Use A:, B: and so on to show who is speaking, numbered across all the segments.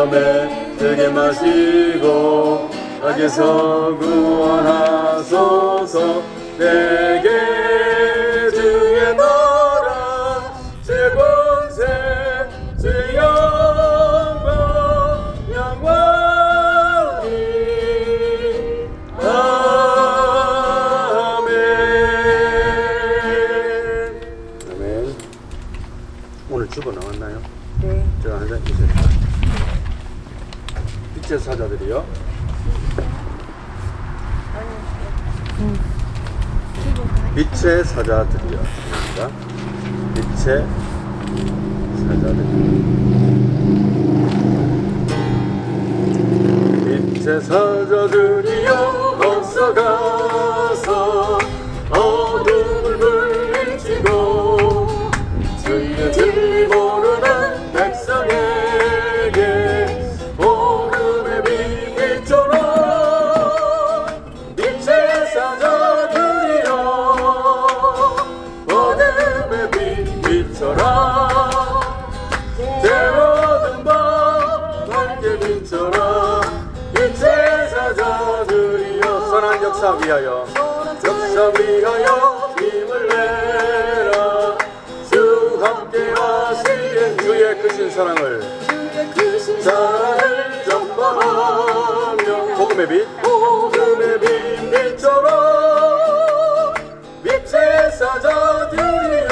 A: 시험에 들게 마시고 악에서 구원하소서. 내게 사자들이었습니다. 빛의 사자들 빛의 사자들이여 어서가 사랑을 사랑을 전파하며. 복음의 빛 복음의 빛 빛처럼 빛의 사자들이여.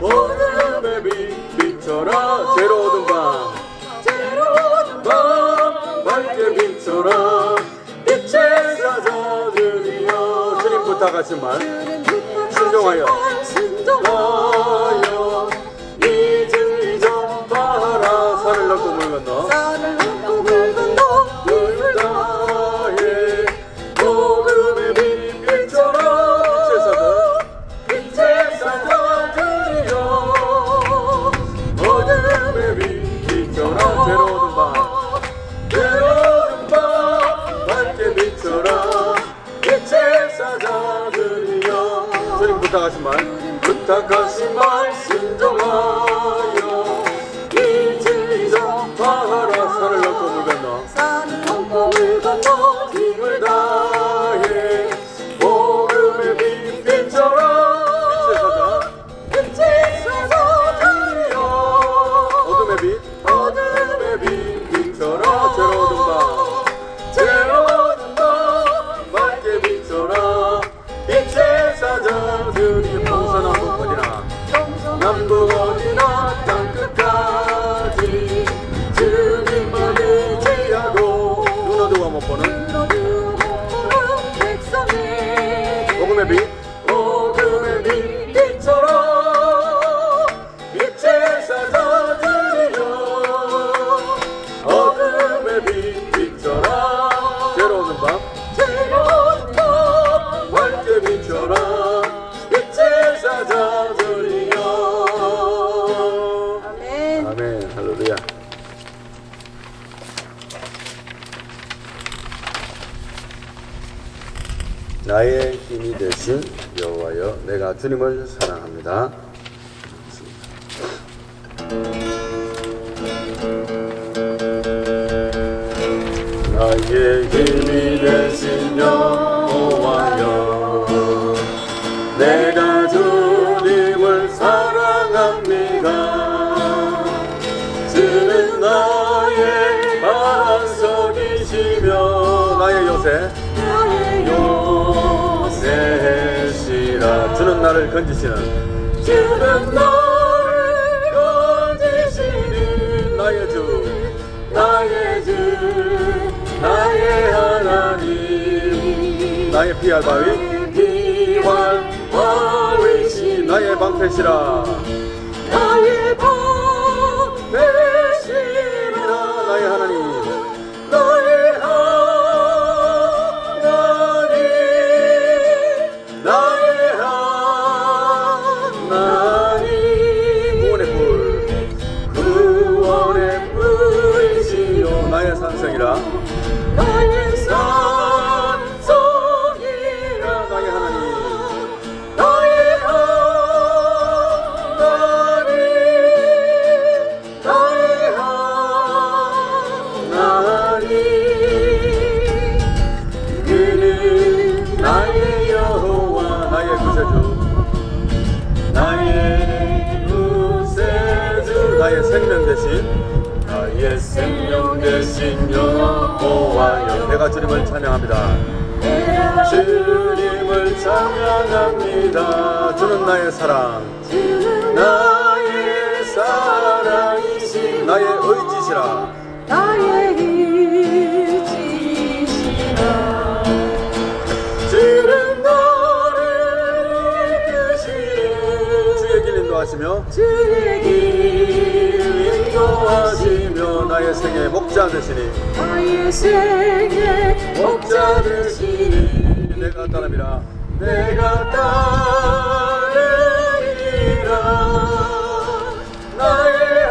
A: 복음의 빛 빛처럼 제로 어둠 밤 제로 어둠 밤 밝게 빛처럼 빛에 사자들이여. 주님 부탁하신 말 순종하여. como por un 나의 힘이 되신 여호와여 내가 주님을 사랑합니다. 나의 힘 주는 나를 건지시는
B: 주는
A: 너를 건지시는 나의 주 나의 주 나의 하나님. 나의 피할 바위 나의 피할 바위시 나의 방패시라.
B: 나의
A: 생명 대신 나의 생명 대신 여호와여 내가 주님을 찬양합니다. 주님을 찬양합니다. 주는 나의 사랑 나의 사랑이시 나의 의지시라.
B: 나의
A: 주의 길 나의 생애 목자 되시니.
B: 나의 생애
A: 목자 되시니. 내가 따릅니다 내가 따르리라. 나의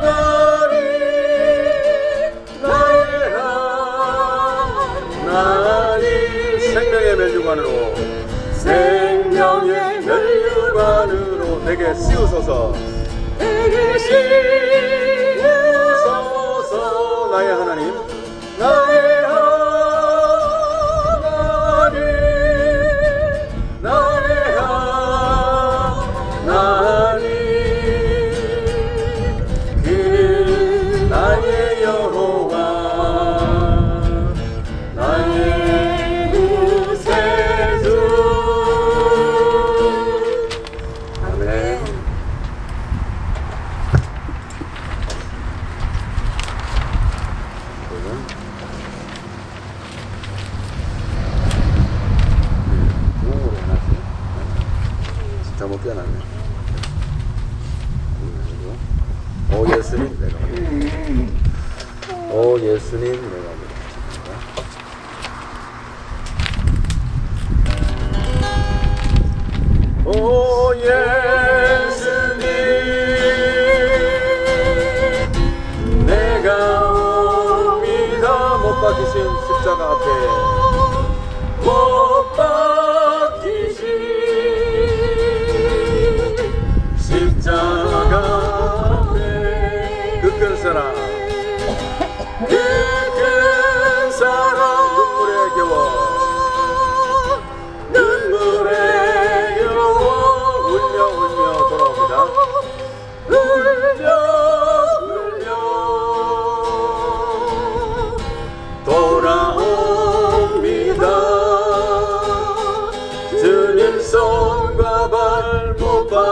A: 하나님 나의 하나님. 생명의 멸류관으로 내게 씌우소서.
B: 내게
A: 씌우소서 깨어났네. 오 예수님 내가 오 예수님 내가 오 예수님 내가 옵니다. 못 박히신 십자가 앞에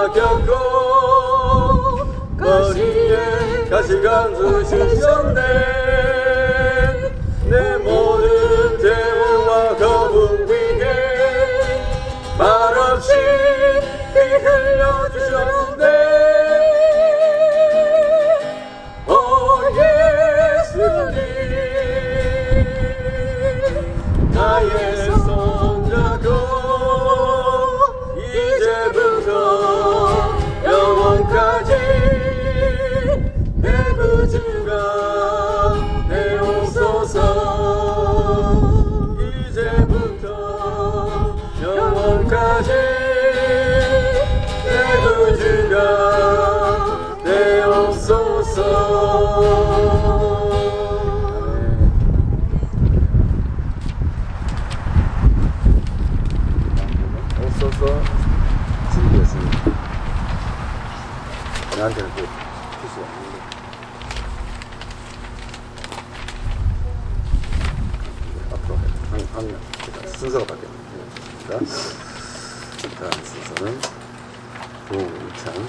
A: 박혔고 머리에 가시가 드시셨네. 내 모든 죄와 거북 위에 말없이 피 흘려주셨네 나한테는 또 필수가 없는데. 앞으로 한, 한 명. 그러니까 순서가 바뀌었습니다. 다음 순서는 조우창.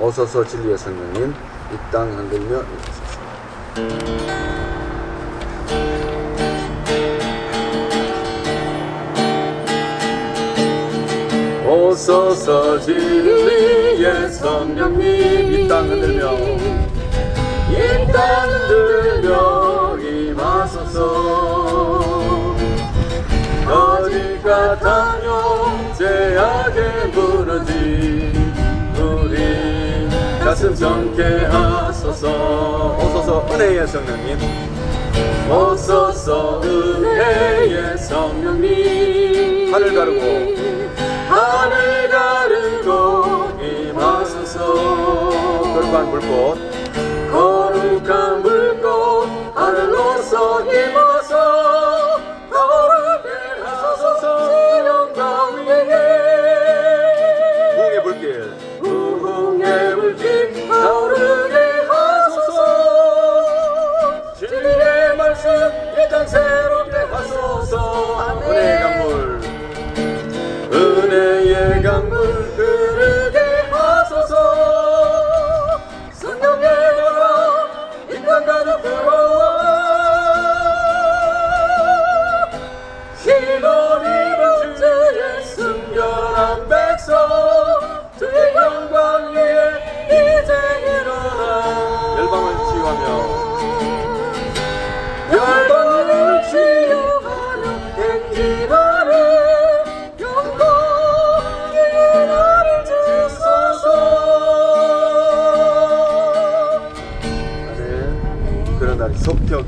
A: 어서서 진리의 성령님, 이 땅 흔들며 읽으소서. 오소서 진리의 성령님 이 땅 흔들며 이 땅 흔들며 임하소서. 거짓 같아요 제약에 무너진 우리 가슴 정케 하소서. 오소서 은혜의 성령님. 오소서 은혜의 성령님. 하늘 가르고 하늘 가르고 임하소서 거룩한 불꽃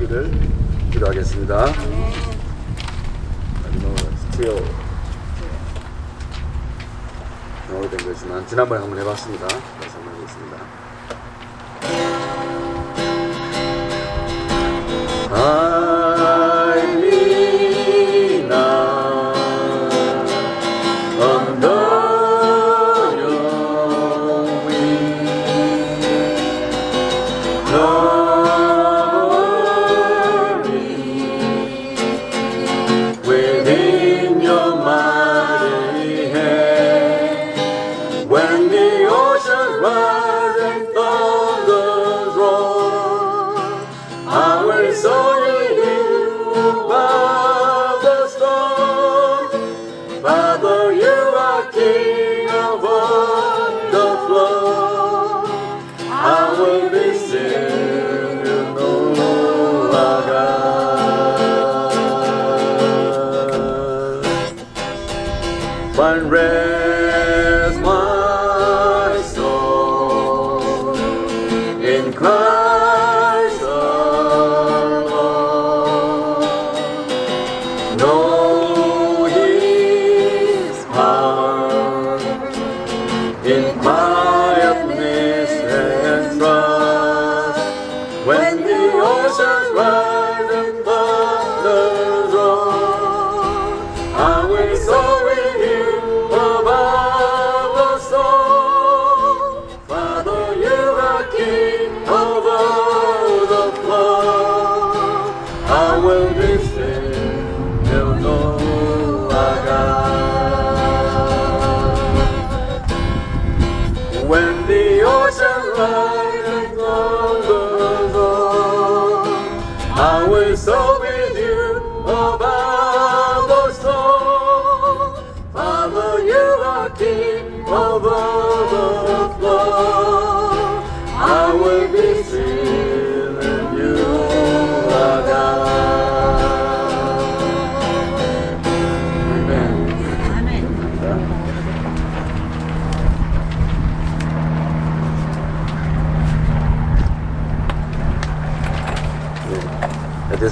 A: 속펴기를 기도하겠습니다. 마지막으로 스티어 오래된 거지만 지난번에 한번 해봤습니다. 다시 한번 해보겠습니다. I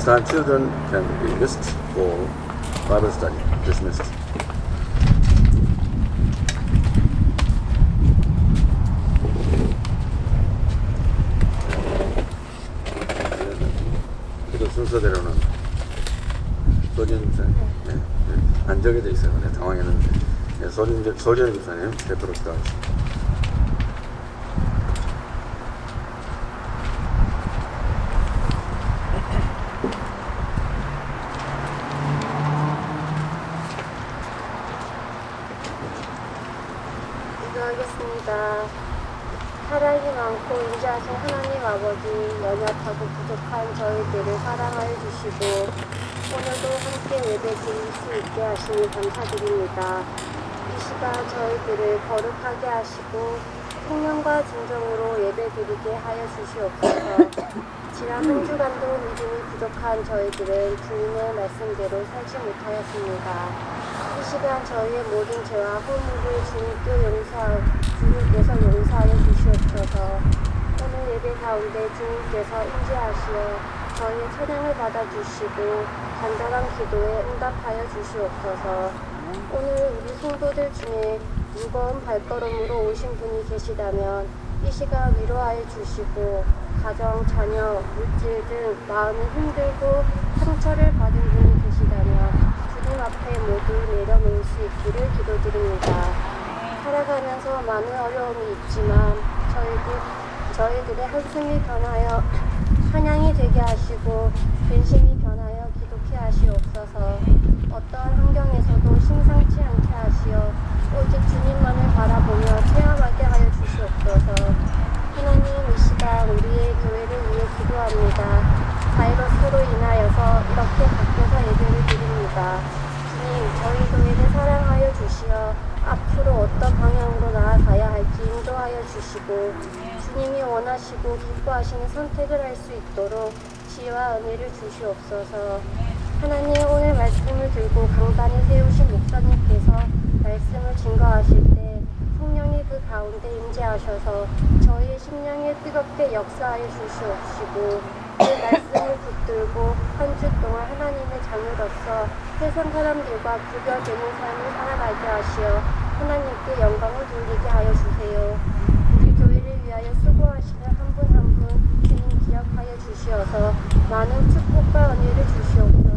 A: Time, children can be missed for Bible study. Dismissed. 그래도 순서대로는 소진 집사님 네, 네, 안 정해져 있어요. 네, 당황했는데 네, 소진 소진 집사님 대표로. 기도하겠습니다.
C: 사랑이 많고 인자하신 하나님 아버지 연약하고 부족한 저희들을 사랑하여 주시고 오늘도 함께 예배 드릴 수 있게 하시니 감사드립니다. 이 시간 저희들을 거룩하게 하시고 생명과 진정으로 예배 드리게 하여 주시옵소서. 지난 한 주간도 믿음이 부족한 저희들은 주님의 말씀대로 살지 못하였습니다. 이 시간 저희의 모든 죄와 허물을 주님께 용서, 주님께서 용서하여 주시옵소서. 오늘 예배 가운데 주님께서 임재하시어 저희의 찬양을 받아주시고 간절한 기도에 응답하여 주시옵소서. 오늘 우리 성도들 중에 무거운 발걸음으로 오신 분이 계시다면 이 시간 위로하여 주시고 가정, 자녀, 물질 등 마음이 힘들고 상처를 받은 분이 계시다면 주님 앞에 모두 내려놓을 수 있기를 기도드립니다. 살아가면서 많은 어려움이 있지만 저희들, 저희들의 한숨이 변하여 찬양이 되게 하시고 근심이 변하여 기독해 하시옵소서. 어떠한 환경에서도 심상치 않게 하시어 오직 주님만을 바라보며 체험하게 하여 주시옵소서 하나님 이 시간 우리의 교회를 위해 기도합니다 바이러스로 인하여서 이렇게 밖에서 예배를 드립니다 주님 저희 교회를 사랑하여 주시어 앞으로 어떤 방향으로 나아가야 할지 인도하여 주시고 원하시고 기뻐하시는 선택을 할 수 있도록 지혜와 은혜를 주시옵소서 하나님 오늘 말씀을 들고 강단에 세우신 목사님께서 말씀을 증거하실 때 성령이 그 가운데 임재하셔서 저희의 심령에 뜨겁게 역사하여 주시옵시고 그 말씀을 붙들고 한 주 동안 하나님의 자녀로서 세상 사람들과 구별되는 삶을 살아가게 하시어 하나님께 영광을 돌리게 하여 주세요. 위하여 수고하시는 한 분 한분 주님 기억하여 주시어서 많은 축복과 은혜를 주시옵소서.